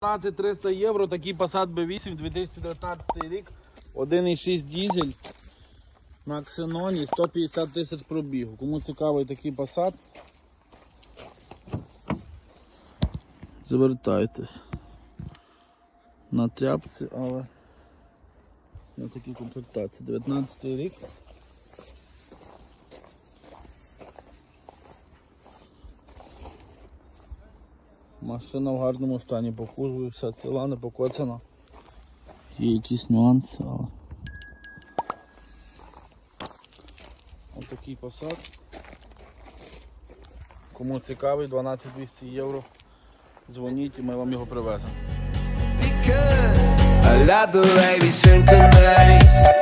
300 євро, такий Passat B8 2019 рік, 1,6 дізель на ксеноні, 150 тисяч пробігу. Кому цікавий такий Passat, звертайтесь. На тряпці, але на такій комплектації. 19 рік. Машина в гарному стані по вся ціла, не покоцана. Є якісь нюанси, але. Ось такий посад. Кому цікавий, 12200 євро. Дзвоніть і ми вам його привеземо. I love the way. We synchronize.